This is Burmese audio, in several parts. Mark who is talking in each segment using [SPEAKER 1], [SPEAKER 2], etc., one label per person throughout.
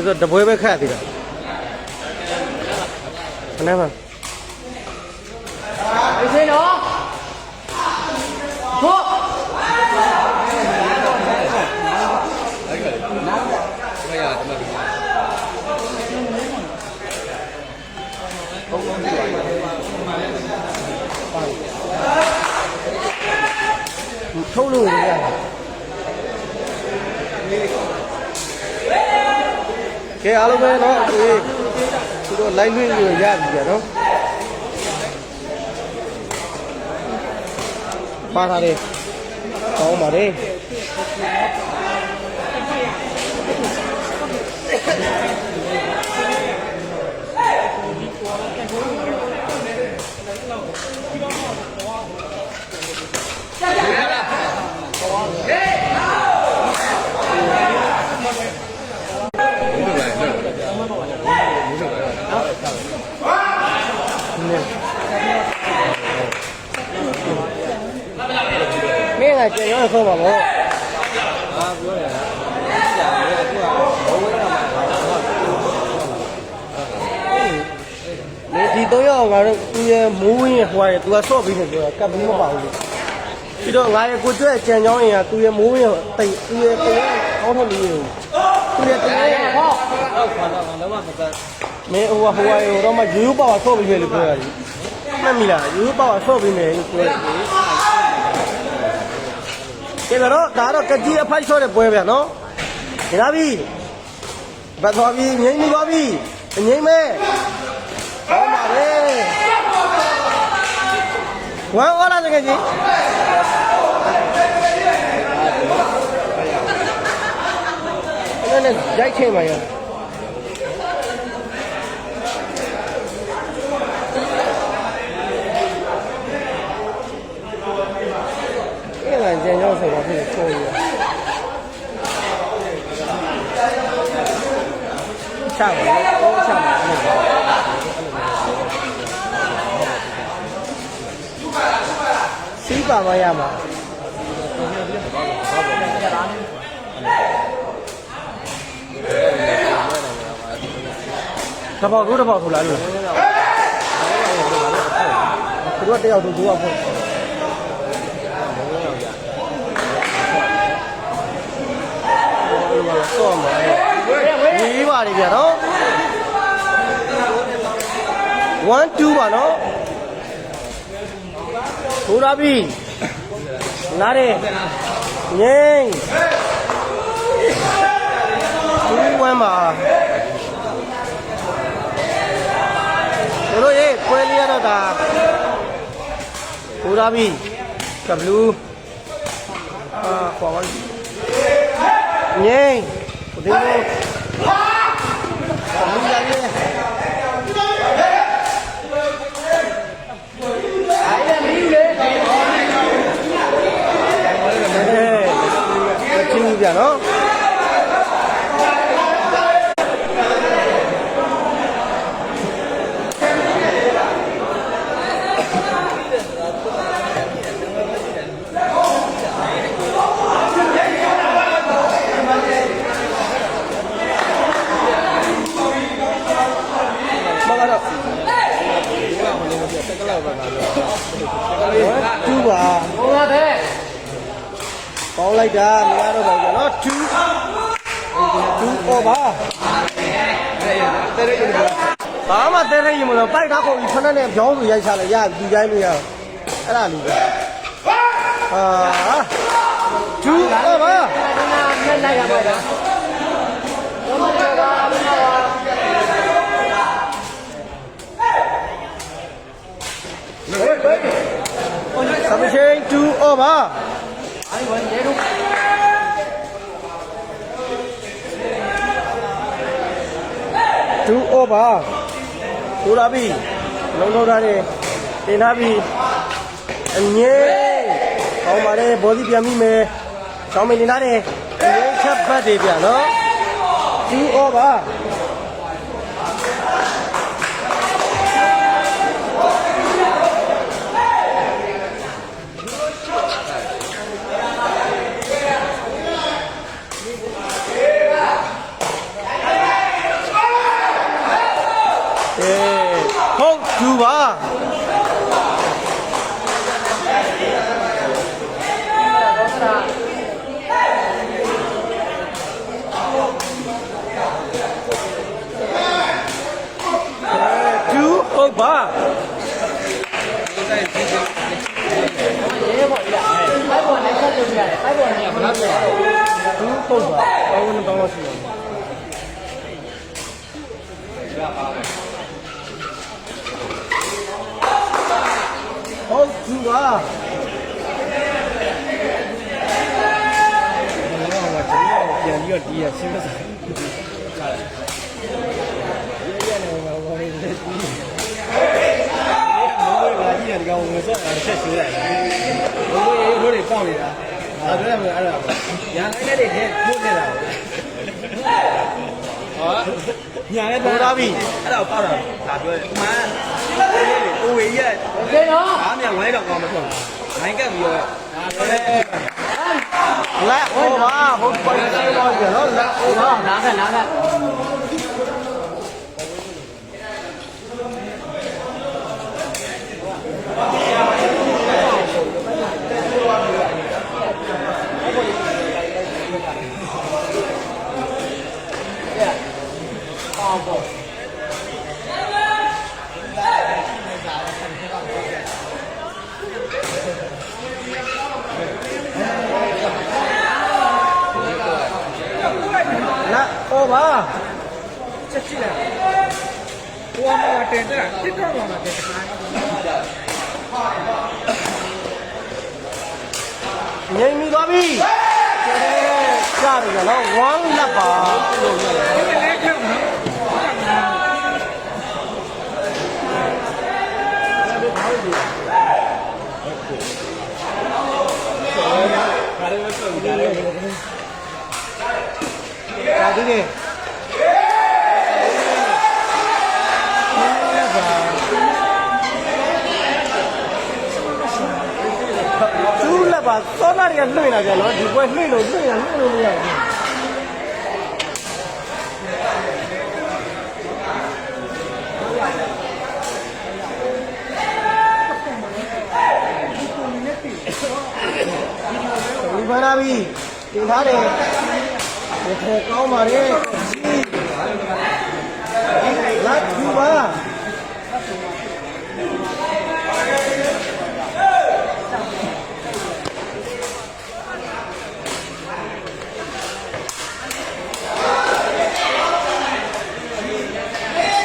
[SPEAKER 1] ဒီဆိုတပွဲပဲခတ်သေးတာ ကဲအားလုံးပဲเนาะဒီသူတို့ live လွှင့်လို့ရပြီကြနော်ပါထားတယ်ကောင်းပါလေ လေဒီတော့ရောက်ငါတို့သူရဲ့မိုးဝင်းရဲ့ဟွာရဲ့သူကဆော့ပြီးနေပြောတာကပ်ပြီးမပါဘူးပြီးတော့ငါရဲ့ကိုကျွဲကြံချောင်းရင်ကသူရဲ့မိုးဝင်းရဲ့တိတ်သူရဲ့တိတ်အောင်းထုတ်လို့သူရဲ့တိတ်ဟော
[SPEAKER 2] အောက်ခါတော့လုံးဝမပတ်
[SPEAKER 1] မင်းဟိုဟိုဟိုတော့မှရိုးရိုးပါပါဆော့ပြီးမယ်လို့ပြောရတယ်မှတ်မိလားရိုးရိုးပါပါဆော့ပြီးမယ်လို့ပြောရတယ် ကဲတော့ဒါတော့ကကြီးအဖိုက်ဆော့တဲ့ပွဲဗျာနော်ဒီလားပြီဘတ်သွားပြီငိမ့်ပြီသွားပြီငိမ့်မဲဟောပါလေဝမ်းဟောလာတကယ်ကြီးအဲ့နဲ့ရိုက်ချင်ပါရော အဲ့ဒါကြံကြောက်ဆိုတော့ဖြစ်ချိုးရချပါတော့ချပါစီးပါမရမှာတပေါက်တို့တပေါက်ဆိုလားလို့သူတို့တယောက်သူတို့ကပေါ့ တော့မှာရေး ပါတယ်ဗျာနော်1 2ပါနော်ထူလာပြီနားတယ်ငိမ့်သူဝမ်းပါတို့ရေးပွဲလေးရတော့ဒါထူလာပြီ W အာခေါ်ပါလိမ့်ငိမ့်ဒီလို ပြနော်မကတော့တူပါ
[SPEAKER 2] ဟိုကတဲ့
[SPEAKER 1] ပေါင်းလိုက်တာမရတော့ပါဘူးနော်2 2 over ဘာ မှတဲရရင်မလို့ပိုက်ထားကုန်ပြီးဖက်နဲ့ပြောင်းစုရိုက်ချလိုက်ရပြီဒီတိုင်းလို့ရအဲ့ဒါလူပဲအာ2 over
[SPEAKER 2] ဒီနာနဲ့လိုက်ရပါလားဘုမတော်ကဘုမတော်
[SPEAKER 1] submission 2 over
[SPEAKER 2] အဲ့ဝင်ရေတို့
[SPEAKER 1] 2 over ထူလာပြီလုံးလုံးထားတယ်တင်ထားပြီအငိမ့်ကောင်းပါလေဘောဒီပြန်ပြီမယ်ကောင်းမင်းတင်ထားတယ်အငိမ့်ချက်ပတ်တယ်ဗျာနော်2 over 2ပါ2ဟုတ်ပါ
[SPEAKER 2] ရေ ကွာပြန်ပြီးတော့ဒီရဆင်းသက်ကြ
[SPEAKER 1] တယ်။
[SPEAKER 3] ရရနေမှာဘာလို့လဲဒီ။ဘိုးဘွားကြီးကဒီကောင်ငါဆော့တာဆက်ဆွဲလိုက်။ဘိုးဘွားရေတို့တွေပေါက်နေတာ။ဒါပြောရမယ်အဲ့ဒါပေါ့။ညာလိုက်တဲ့တဲ့ထိုးနေတာပေါ့။ဟော။ညာလိုက်တာပြီ။အဲ့ဒါကိုပေါက်တာ။ဒါပြောရမယ်။မှန်။ င်ကပ်ပြီးတော့ဒါလည်း
[SPEAKER 1] လက်ဟိုပါဟိုပိုင်ဆိုင်တော့ကျနော်လက် ဟိုပါ
[SPEAKER 2] နားခက်နားခက်
[SPEAKER 1] လက်ဟိုပါ
[SPEAKER 3] ချက်ကြည့်လိုက်။ဟိုမှာတင်တဲ့တစ်တော့မှာတင်တဲ့ခိုင်း
[SPEAKER 1] ငြိမ်မိသွားပြီကျတယ်ကြတယ်နော်1လက်ပါလို့ပြောတယ်
[SPEAKER 3] ဒီလည်းကြောက်နော်။ဒါလည်းမဆုံးဘူးဒါလည်း
[SPEAKER 1] ဒါဒီနေသူ့လက်ပါသောတာတွေကလွှင့်လာကြနော်ဒီပွဲလွှင့်လို့လွှင့်ရလွှင့်လို့မရဘူးဒီဘာနာပြီတင်ထားတယ် ဒီထဲကောင်းပါလေလာကျူပါ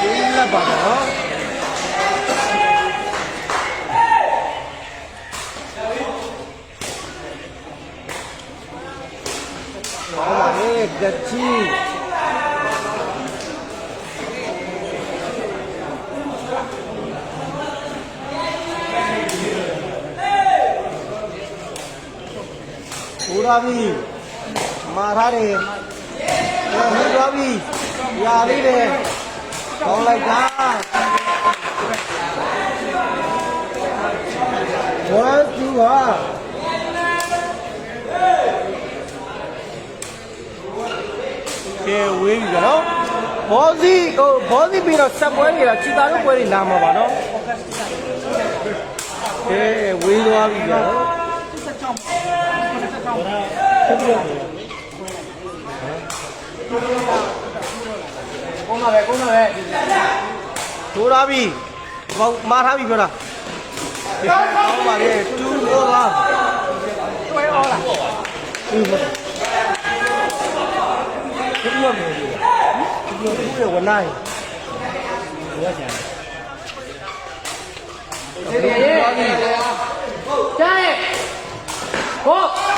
[SPEAKER 1] ဒီလက်ပါတော့ဟောပါလေကချီ ဘူရာဘီမာထားတယ်ဘူရာဘီရာလေးတယ်ကောင်းလိုက်တာဝမ်တူဟာကဲဝေးပြီကြနော်ဘောစီဟိုဘောစီပြီးတော့ဆက်ပွဲနေတာချီတာတို့ပွဲတွေလာမှာပါနော်ကဲဝေးသွားပြီကြနော်
[SPEAKER 2] ကုန်းပါပဲကုန်းပါပဲ
[SPEAKER 1] ဒိုးထားပြီဘောက်မာထားပြီပြောတာကောင်းပါလေတူဘောပါ
[SPEAKER 2] တွဲအော်လား
[SPEAKER 1] ဒီဘောဒီဘောမေးဒီဘောဒီဘောဝနိုင်
[SPEAKER 2] ဒီဒီရေကျန်ရဲ့ဟော
[SPEAKER 1] ဒီပါ
[SPEAKER 2] အာရောအားလုံး
[SPEAKER 1] ဒီပါ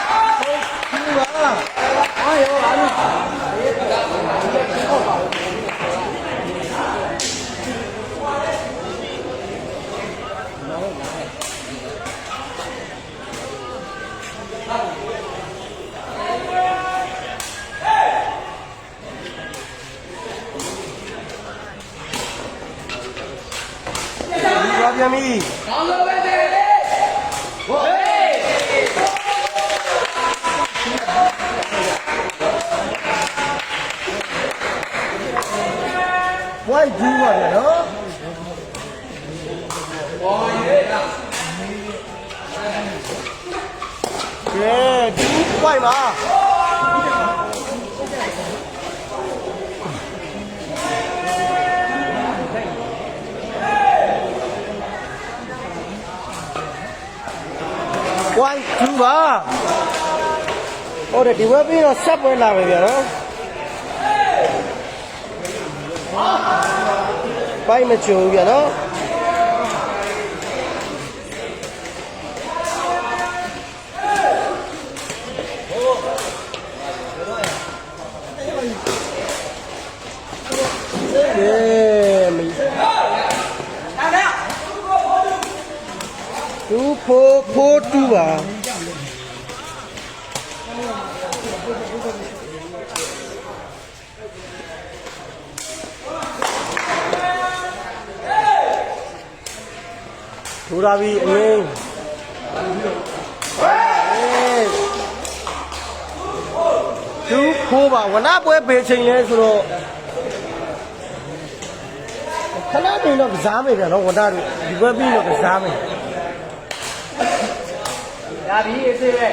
[SPEAKER 1] ပြန်ပြီ
[SPEAKER 2] ကောင်းလို့ပဲတဲ့
[SPEAKER 1] ဝိုက်ဂျူးပါလေနော်ကဲဒီပွိုင်ပါပွိုင်2ပါဟုတ်တယ်ဒီဝက်ပြီးတော့ဆက်ပွဲလာပဲဗျာနော် ပိုက်မချုံဘူးပြနော်2 4 4 2ပါ ထိုးထားပြီးအငိမ့်သူခိုးပါဝနာပွဲပေးချိန်လဲဆိုတော့ခဏနေတော့ကစားမယ်ဗျာနော်ဝနာတို့ဒီဘက်ပြီးတော့ကစားမယ်
[SPEAKER 2] ရပြီအေးစေးပဲ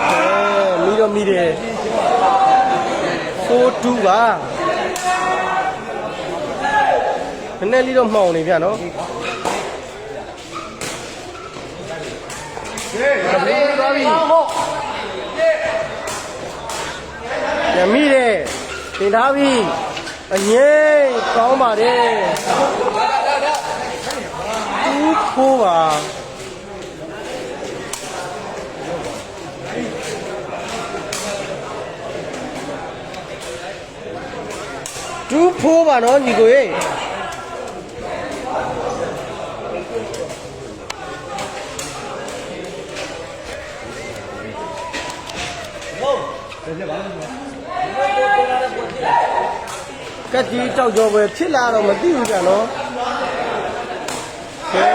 [SPEAKER 1] အဲမီတော့မီတယ်4 2ပါ နည်းနည်းလေးတော့မှောင်နေဗျာနော်
[SPEAKER 2] ဒါပြီးသွားပြီဟုတ်
[SPEAKER 1] ညမီတယ်တင်ထားပြီအငိမ့်ကောင်းပါတယ်တူဖိုးပါတူဖိုးပါနော်ညီကိုရေ ကက်ကြီးတောက်ကြောပဲဖြစ်လာတော့မသိဘူးကြနော်ကဲ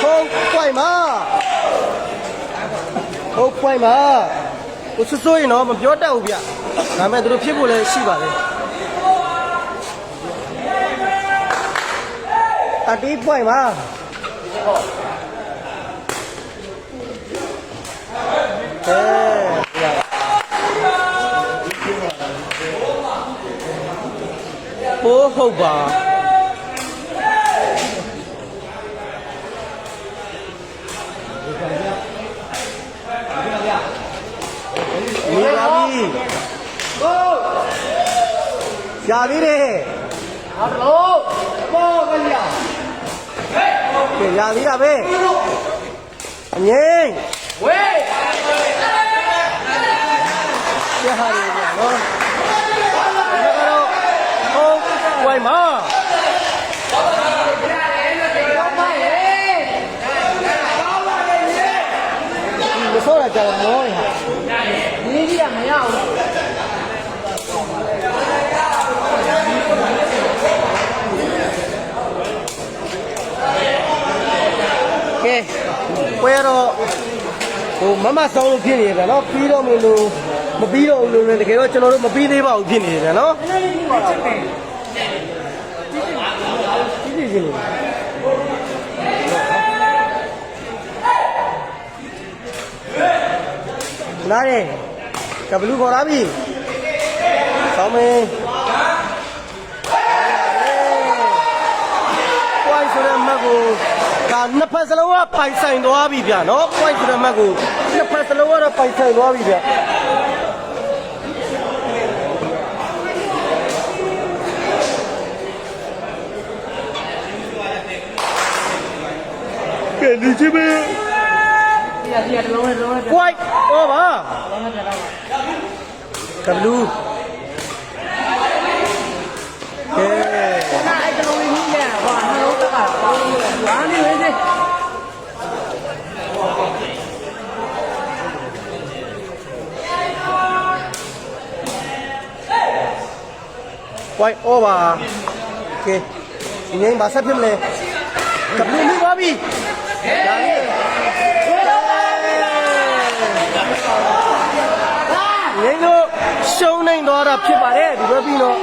[SPEAKER 1] ဟုတ်ပွိုင်ပါဟုတ်ပွိုင်ပါကိုဆွဆွရင်တော့မပြောတတ်ဘူးဗျဒါပေမဲ့သူတို့ဖြစ်ဖို့လည်းရှိပါလေအတီးပွိုင်ပါ ပိုးဟုတ်ပါမြေပါပြီဟုတ်ရှားသေးတယ်
[SPEAKER 2] ဟာတော့ဘောကလေး
[SPEAKER 1] ကဲရာသေးတာပဲအငိမ့်
[SPEAKER 2] ဝေး
[SPEAKER 1] ကျဟာရည်နော်ဒါကတော့ဟုတ် ဝိုင်းမ
[SPEAKER 2] ကောင်းပါရဲ့
[SPEAKER 1] မစောရကြတော့မောရဟာ
[SPEAKER 2] ဒီကြီးကမရဘူး
[SPEAKER 1] ကဲပွဲတော့ဟိုမမဆောင်းလို့ဖြစ်နေတယ်ဗျာနော်ပြီးတော့မလို့မပြီးတော့ဘူးလို့လည်းတကယ်တော့ကျွန်တော်တို့မပြီးသေးပါဘူးဖြစ်နေတယ်ဗျာ နော်ကြီးကြီးကြီးနားရဲကဘလူးခေါ်လာပြီဆောင်းမင်းပွိုင်းဆိုတဲ့မတ်ကိုဒါနှစ်ဖက်စလုံးကပိုင်ဆိုင်သွားပြီဗျာနော်ပွိုင်းဆိုတဲ့မတ်ကိုနှစ်ဖက်စလုံးကတော့ပိုင်ဆိုင်သွားပြီဗျာ ကဲဒီချစ်ပဲ
[SPEAKER 2] ဒီကဒီကတလုံးနဲ့တလုံးနဲ့
[SPEAKER 1] ပွိုင်းဟောပါ
[SPEAKER 2] တလုံးနဲ့ပြန်တော့
[SPEAKER 1] ကဘလူးကဲ
[SPEAKER 2] နာအဲ့တလုံးလေးကြီးရဟောနှလုံးသက်ကဘာနေလဲစေ
[SPEAKER 1] ပွိုင်းဩပါကဲဒီငိမ့်ပါဆက်ဖြစ်မလဲကဘလူးမိသွားပြီ ဒါလေးငိမ့်တို့ရှုံးနိုင်သွားတာဖြစ်ပါတယ်ဒီဘက်ပြီးတော့